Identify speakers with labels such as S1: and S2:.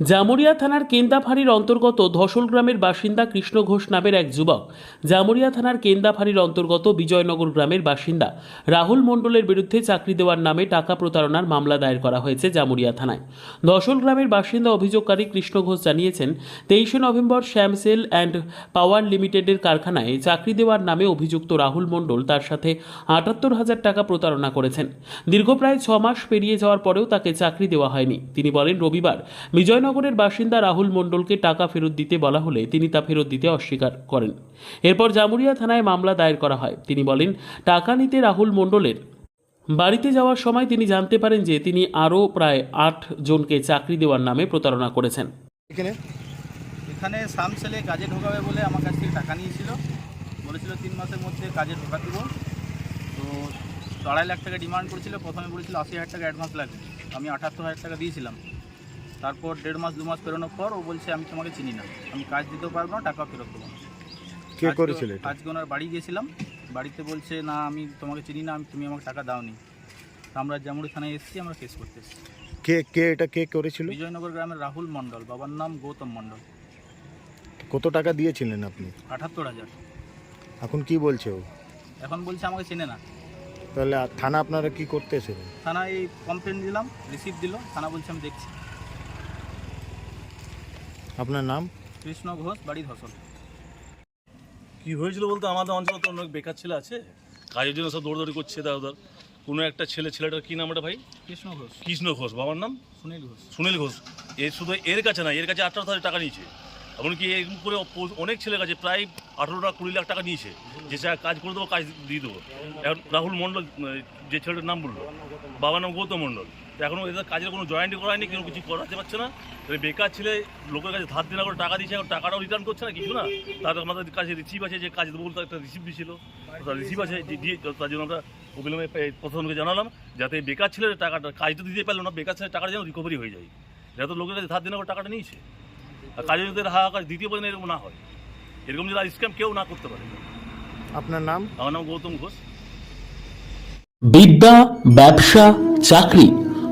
S1: জামুরিয়া থানার কেন্দাফাড়ির অন্তর্গত ধসল গ্রামের বাসিন্দা কৃষ্ণ ঘোষ নামের এক যুবক। জামুরিয়া থানার কেন্দাফাড়ির অন্তর্গত বিজয়নগর গ্রামের বাসিন্দা রাহুল মণ্ডলের বিরুদ্ধে চাকরি দেওয়ার নামে টাকা প্রতারণার মামলা দায়ের করা হয়েছে জামুরিয়া থানায়। ধসল গ্রামের বাসিন্দা অভিযোগকারী কৃষ্ণ ঘোষ জানিয়েছেন, তেইশে নভেম্বর শ্যামসেল অ্যান্ড পাওয়ার লিমিটেডের কারখানায় চাকরি দেওয়ার নামে অভিযুক্ত রাহুল মণ্ডল তার সাথে আটাত্তর হাজার টাকা প্রতারণা করেছেন। দীর্ঘ প্রায় ছ মাস পেরিয়ে যাওয়ার পরেও তাকে চাকরি দেওয়া হয়নি। তিনি বলেন, রবিবার বিজয়নগরের বাসিন্দা রাহুল মণ্ডলকে টাকা ফেরত দিতে বলা হলে তিনি তা ফেরত দিতে অস্বীকার করেন। এরপর জামুরিয়া থানায় মামলা দায়ের করা হয়। তিনি বলেন টাকা নিতে রাহুল মণ্ডলের। বাড়িতে যাওয়ার সময় তিনি জানতে পারেন যে তিনি আরও প্রায় আট জনকে চাকরি দেওয়ার নামে প্রতারণা করেছেন।
S2: এখানে?
S3: এখানে সাম সেলে কাজে ঢোকাবে বলে আমার কাছ থেকে টাকা নিয়েছিল। বলেছিল তিন মাসের মধ্যে কাজে ঢোকা দেবো। তো আড়াই লাখ টাকা ডিমান্ড করেছিল। প্রথমে বলেছিল আশি হাজার টাকা অ্যাডভান্স লাগবে। আমি আঠাত্তর হাজার টাকা দিয়েছিলাম। তারপর দেড় মাস দু মাস পেরোনোর পর ও বলছে আমি তোমাকে চিনি না। আমি কাজ দিতেও পারব না টাকা ফেরত দেবো
S2: কে
S3: আজকে-
S2: করেছিল
S3: আজকে ওনার বাড়ি গিয়েছিলাম। বাড়িতে বলছে না আমি তোমাকে চিনি না আমি তুমি আমাকে টাকা দাওনি। আমরা জামুড়ি থানায় এসেছি আমরা কেস করতে এসেছি।
S2: কে কে এটা কে করেছিল?
S3: বিজয়নগর গ্রামের রাহুল মণ্ডল বাবার নাম গৌতম মণ্ডল।
S2: কত টাকা দিয়েছিলেন আপনি?
S3: আঠাত্তর হাজার।
S2: এখন কি বলছে ও?
S3: এখন বলছে আমাকে চেনে না।
S2: তাহলে থানা আপনারা কি করতে এসেছেন?
S3: থানায় কমপ্লেন দিলাম রিসিভ দিল থানা বলছে আমি দেখছি।
S2: আপনার নাম?
S3: কৃষ্ণ ঘোষ বাড়ি ধসল
S4: কি হয়েছিল বলতে? আমাদের অঞ্চলে তো অনেক বেকার ছেলে আছে। কাজের জন্য সব দৌড়দৌড়ি করছে দা ওদের কোনো একটা ছেলে ছেলেটার কি নাম এটা ভাই?
S3: কৃষ্ণ ঘোষ।
S4: কৃষ্ণ ঘোষ। বাবার নাম?
S3: সুনীল ঘোষ।
S4: সুনীল ঘোষ। এর শুধু এর কাছে না এর কাছে আঠারো হাজার টাকা নিয়েছে। এমনকি এরকম করে অনেক ছেলের কাছে প্রায় আঠারো টাকা কুড়ি লাখ টাকা নিয়েছে। যে কাজ করে দেবো কাজ দিয়ে দেবো। এখন রাহুল মণ্ডল যে ছেলেটার নাম বলল বাবার নাম গৌতম মণ্ডল। এখনও এদের কাজের কোনো জয়েন্ট করা হয়নি কেউ কিছু করাতে পারছে না। এবার বেকার ছেলে লোকের কাছে ধার দিনা করে টাকা দিয়েছে এখন টাকাটাও রিটার্ন করছে না কিছু না। তার আমাদের কাছে রিসিভ আছে যে কাজ দেবো বলতে একটা রিসিভ দিয়েছিল। তার রিসিভ আছে দিয়ে তার জন্য আমরা অবিলম্বে প্রশাসনকে জানালাম যাতে বেকার ছেলের টাকাটা কাজ তো দিতে পারল না বেকার ছেলের টাকাটা যেন রিকভারি হয়ে যায়। যাতে লোকের কাছে ধার দিনা করে টাকাটা নিয়েছে। আর কাজের যদি হাহাকার দ্বিতীয় পর্যন্ত এরকম না হয়। এরকম যদি স্ক্যাম কেউ না করতে পারে।
S2: আপনার নাম?
S4: আমার নাম গৌতম ঘোষ।
S1: বিদ্যা ব্যবসা চাকরি।